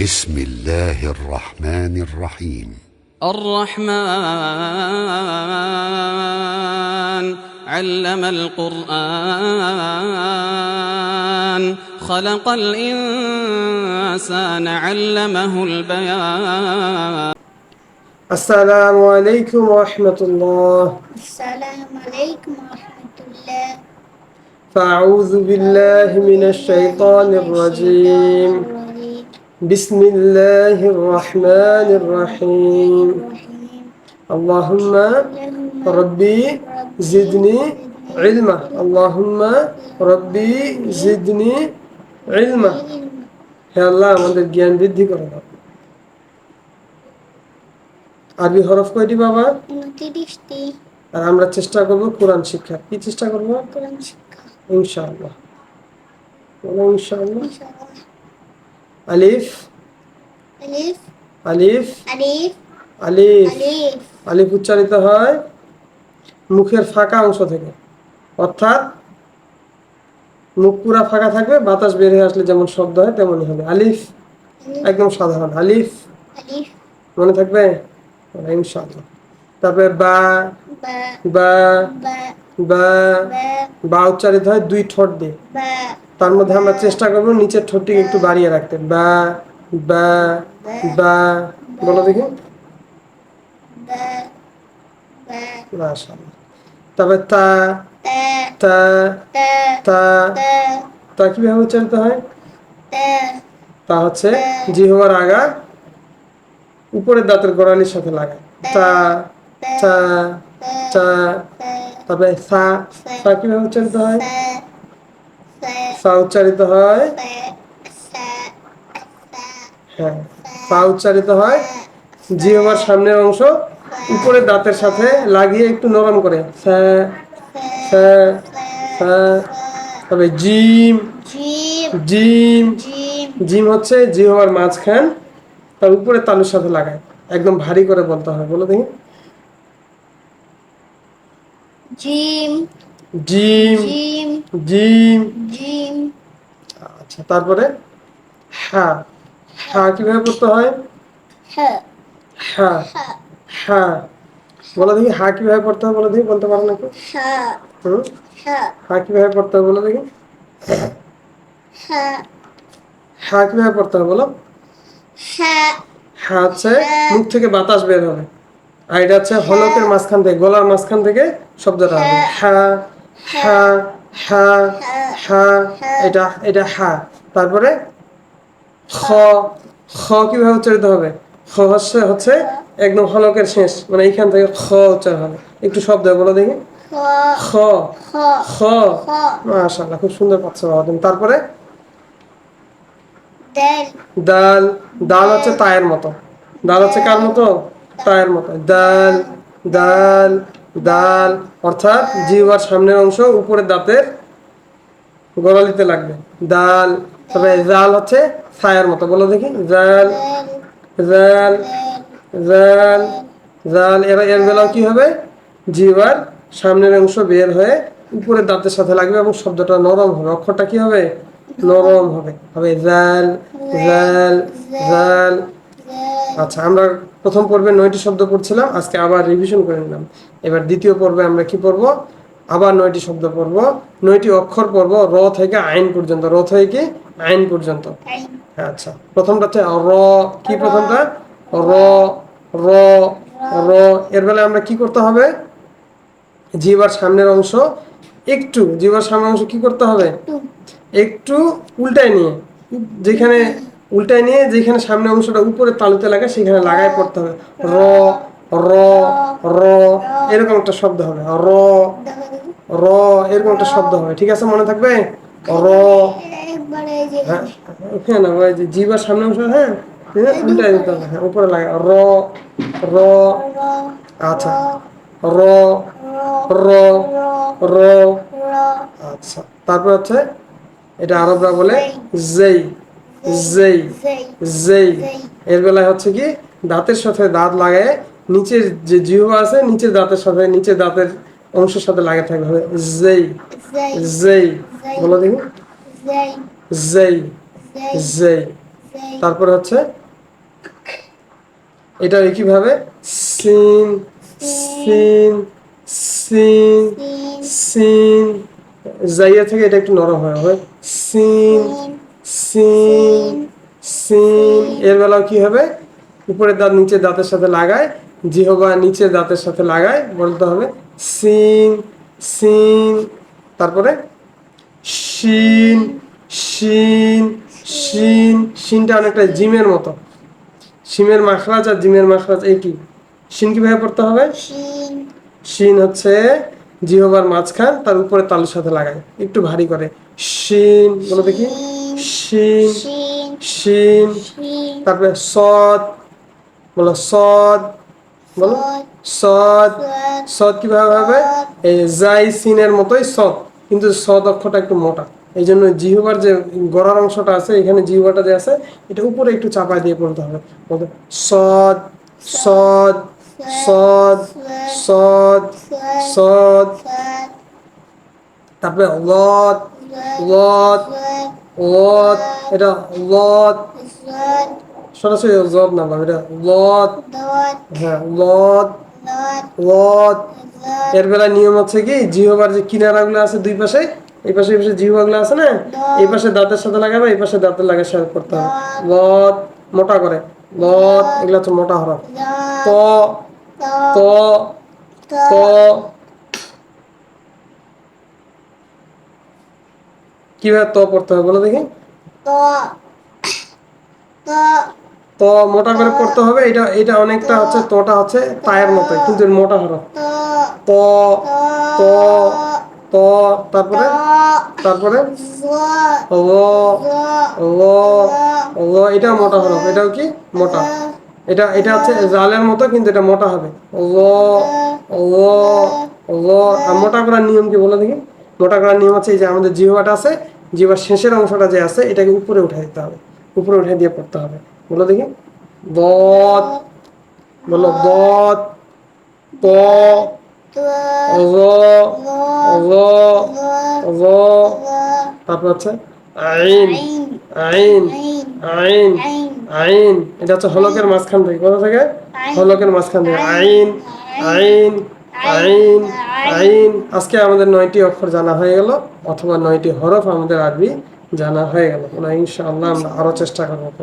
بسم الله الرحمن الرحيم. الرحمن علم القرآن خلق الإنسان علمه البيان. السلام عليكم ورحمة الله. السلام عليكم ورحمة الله. فأعوذ بالله من الشيطان الرجيم. بسم الله الرحمن الرحيم اللهم ربي زدني علما اللهم ربي زدني علما হে আল্লাহ আমাদের জ্ঞান বৃদ্ধি করে দাও আরবি হরফ কয়টি বাবা উনত্রিশটি আর আমরা চেষ্টা করব কোরআন শিক্ষা কি চেষ্টা করব কোরআন শিক্ষা ইনশাআল্লাহ বলো ইনশাআল্লাহ ইনশাআল্লাহ আলিফ। আলিফ। আলিফ। আলিফ। আলিফ। আলিফ। আলিফ উচ্চারিত হয় মুখের ফাঁকা অংশ থেকে। অর্থাৎ মুখ পুরা ফাঁকা থাকবে বাতাস বের হয়ে আসলে যেমন শব্দ হয় তেমনই হবে। আলিফ। একদম সাধারণ। আলিফ। আলিফ। মনে থাকবে? ইনশাআল্লাহ। তারপরে বা। বা। বা বা উচ্চারিত হয় দুই ঠোঁট দিয়ে তার মধ্যে আমরা চেষ্টা করব নিচের ঠোঁটটিকে একটু বাড়িয়ে রাখতে বা বা বা বলো দেখি তারপরে তা তা তা তা কীভাবে উচ্চারিত হয় তা তা হচ্ছে জিহ্বার আগা উপরের দাঁতের গোড়ালির সাথে লাগায় তা তা তা তারপরে সা সা কীভাবে উচ্চারিত হয়? সা উচ্চারিত হয়? হ্যাঁ সা উচ্চারিত হয়। জিহ্বার সামনের অংশ উপরের দাঁতের সাথে লাগিয়ে একটু নরম করে। সা সা সা তবে জিম জিম জিম জিম। জিম হচ্ছে জিহ্বার মাঝখান তার উপরে তালুর সাথে লাগায়। একদম ভারী করে বলতে হয় বলো দেখি। Gym gym gym gym. Gym. আচ্ছা তারপরে হা। হা কীভাবে পড়তে হয়? হ। হা। হ। বলো দেখি হা কীভাবে পড়তে হয় বলো দেখি বলতে পারো নাকি? হ। হুম? হ। হা কীভাবে পড়তে হয় বলো দেখি? হ। হা কীভাবে পড়তে হয় বলো? হ। হা হচ্ছে মুখ থেকে বাতাস বের হবে। আর এটা হচ্ছে হলকের মাঝখান থেকে গলার মাঝখান থেকে শব্দটা হবে হা হা হা হা এটা এটা হা তারপরে খ খ কীভাবে উচ্চারিত হবে? খ হচ্ছে হচ্ছে একদম হলকের শেষ মানে এইখান থেকে খ উচ্চারণ হবে। একটু শব্দ বলো দেখি। খ খ মাশাআল্লাহ খুব সুন্দর পাচ্ছ বাবা তুমি। তারপরে দাল। দাল হচ্ছে তায়ের মতো। দাল হচ্ছে কার মতো? তায়ের মতো। দাল দাল দাল অর্থাৎ জিহ্বার সামনের অংশ উপরের দাঁতের গোড়ালিতে লাগবে। দাল তবে জাল হচ্ছে ছায়ের মতো, বলো দেখি। জাল জাল জাল জাল এর এর বেলাও কি হবে? জিহ্বার সামনের অংশ বের হয়ে উপরের দাঁতের সাথে লাগবে এবং শব্দটা নরম হবে। অক্ষরটা কি হবে? নরম হবে। হবে জাল জাল জাল আচ্ছা আমরা প্রথম পর্বে নয়টি শব্দ পড়ছিলাম আজকে আবার রিভিশন করে নিলাম। এবার দ্বিতীয় পর্বে আমরা কি পড়ব? আবার নয়টি শব্দ পড়ব। নয়টি অক্ষর পড়ব র থেকে আইন পর্যন্ত। র থেকে আইন পর্যন্ত। হ্যাঁ আচ্ছা। প্রথমটা হচ্ছে র। কি প্রথমটা? র র র। এর বেলায় আমরা কি করতে হবে? জিবার সামনের অংশ একটু জিবার সামনের অংশ কি করতে হবে? একটু উল্টায় নিয়ে যেখানে উল্টায় নিয়ে যেখানে সামনের অংশটা উপরে তালুতে লাগে সেখানে লাগায় পড়তে হবে। র র র এরকম একটা শব্দ হবে। র র এরকম একটা শব্দ হবে। ঠিক আছে মনে থাকবে? র হ্যাঁ না ওই যে জিবার সামনের অংশ হ্যাঁ হ্যাঁ, উল্টায় দিতে হবে। হ্যাঁ উপরে লাগা র র আচ্ছা। র র র আচ্ছা। তারপর হচ্ছে এটা আরবরা বলে জেই জেই জেই এর বেলায় হচ্ছে কি দাঁতের সাথে দাঁত লাগায় নিচের যে জিহ্বা আছে নিচের দাঁতের সাথে নিচের দাঁতের অংশের সাথে লাগে থাকবে হবে। জেই জেই বলো দেখি। জেই জেই তারপরে হচ্ছে এটা একইভাবে scene scene scene scene. Scene. জাইয়া থেকে এটা একটু নরম হয় হবে সিন। সিন সিন এর বেলাও কি হবে? উপরের দাঁত নিচের দাঁতের সাথে লাগায় জিহবা নিচের দাঁতের সাথে লাগায় বলতে হবে সিন সিন তারপরে শিন শিন শিন। শিনটা অনেকটা জিমের মতো। শিমের মাখরাজ আর জিমের মাখরাজ একই শিন কীভাবে পড়তে হবে? শিন। হচ্ছে জিহবার মাঝখান তার উপরে তালুর সাথে লাগায়। একটু ভারী করে। শিন বলো দেখি। শিন শিন তারপরে সদ বলো সদ বলো সদ সাদ সদ কীভাবে হবে? এই জাই সিনের মতোই সদ কিন্তু সদ অক্ষরটা একটু মোটা। এই জন্য জিহবার যে গড়ার অংশটা আছে এখানে জিহবাটা যে আছে এটা উপরে একটু চাপা দিয়ে পড়তে হবে। বলতে সদ সদ সদ সদ সদ তারপরে লদ লদ লদ এটা সাদ সরাসরি জব না এটা লদ হ্যাঁ লত লদ এর বেলা নিয়ম হচ্ছে কি জিহবার যে কিনারাগুলো আছে দুই পাশে এই পাশে এই পাশে জিহবাগুলো আছে না এই পাশে দাঁতের সাথে লাগাবে এই পাশে দাঁতের লাগা শেয়ার করতে হবে। লদ মোটা করে। লদ এগুলো হচ্ছে মোটা হরফ। ত ত ত কীভাবে ত পড়তে হবে বলো দেখি? ত। মোটা করে পড়তে হবে এটা এটা অনেকটা হচ্ছে তটা হচ্ছে তায়ের মতো কিন্তু মোটা হরফ ত। ত ত ত তারপরে? তারপরে? ল ল ল এটা মোটা হরফ এটাও কি? মোটা। এটা এটা হচ্ছে জালের মতো কিন্তু এটা মোটা হবে। ল ল ল মোটা করার নিয়ম কি বলে দেখি? মোটা করার নিয়ম হচ্ছে এই যে আমাদের জিহ্বাটা আছে, জিহ্বার শেষের অংশটা যে আছে, এটাকে উপরে উঠে দিতে হবে। উপরে উঠে দিয়ে পড়তে হবে। বলো দেখি। দত বলো দত ত র র র তারপর হচ্ছে আইন আইন আইন আইন। এটা হচ্ছে হলকের মাঝখান থেকে। কোথা থেকে? হলকের মাঝখান থেকে। আইন আইন আইন আইন। আজকে আমাদের নয়টি অক্ষর জানা হয়ে গেল অথবা নয়টি হরফ আমাদের আরবি জানা হয়ে গেল। ইনশাআল্লাহ আমরা আরও চেষ্টা করব।